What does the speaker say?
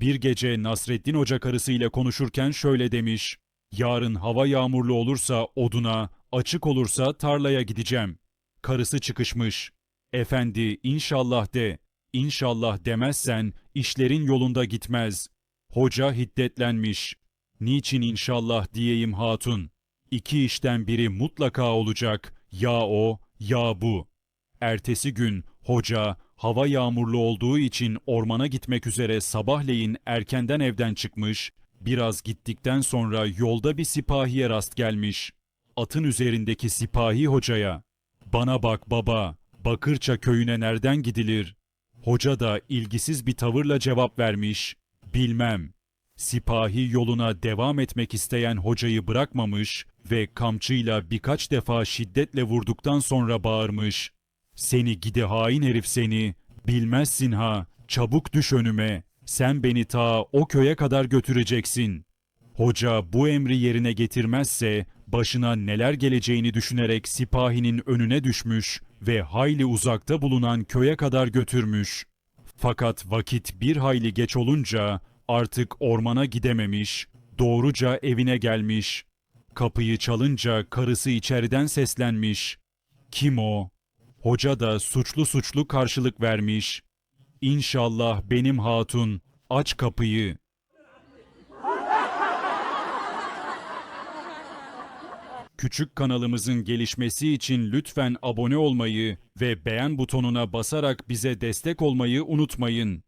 Bir gece Nasreddin Hoca karısıyla konuşurken şöyle demiş. Yarın hava yağmurlu olursa oduna, açık olursa tarlaya gideceğim. Karısı çıkışmış. Efendi inşallah de. İnşallah demezsen işlerin yolunda gitmez. Hoca hiddetlenmiş. Niçin inşallah diyeyim hatun? İki işten biri mutlaka olacak. Ya o, ya bu. Ertesi gün hoca hava yağmurlu olduğu için ormana gitmek üzere sabahleyin erkenden evden çıkmış, biraz gittikten sonra yolda bir sipahiye rast gelmiş. Atın üzerindeki sipahi hocaya, ''Bana bak baba, Bakırça köyüne nereden gidilir?'' Hoca da ilgisiz bir tavırla cevap vermiş, ''Bilmem.'' Sipahi yoluna devam etmek isteyen hocayı bırakmamış ve kamçıyla birkaç defa şiddetle vurduktan sonra bağırmış. Seni gidi hain herif seni, bilmezsin ha, çabuk düş önüme, sen beni ta o köye kadar götüreceksin. Hoca bu emri yerine getirmezse başına neler geleceğini düşünerek sipahinin önüne düşmüş ve hayli uzakta bulunan köye kadar götürmüş. Fakat vakit bir hayli geç olunca artık ormana gidememiş, doğruca evine gelmiş. Kapıyı çalınca karısı içeriden seslenmiş. Kim o? Hoca da suçlu suçlu karşılık vermiş. İnşallah benim hatun, aç kapıyı. Küçük kanalımızın gelişmesi için lütfen abone olmayı ve beğen butonuna basarak bize destek olmayı unutmayın.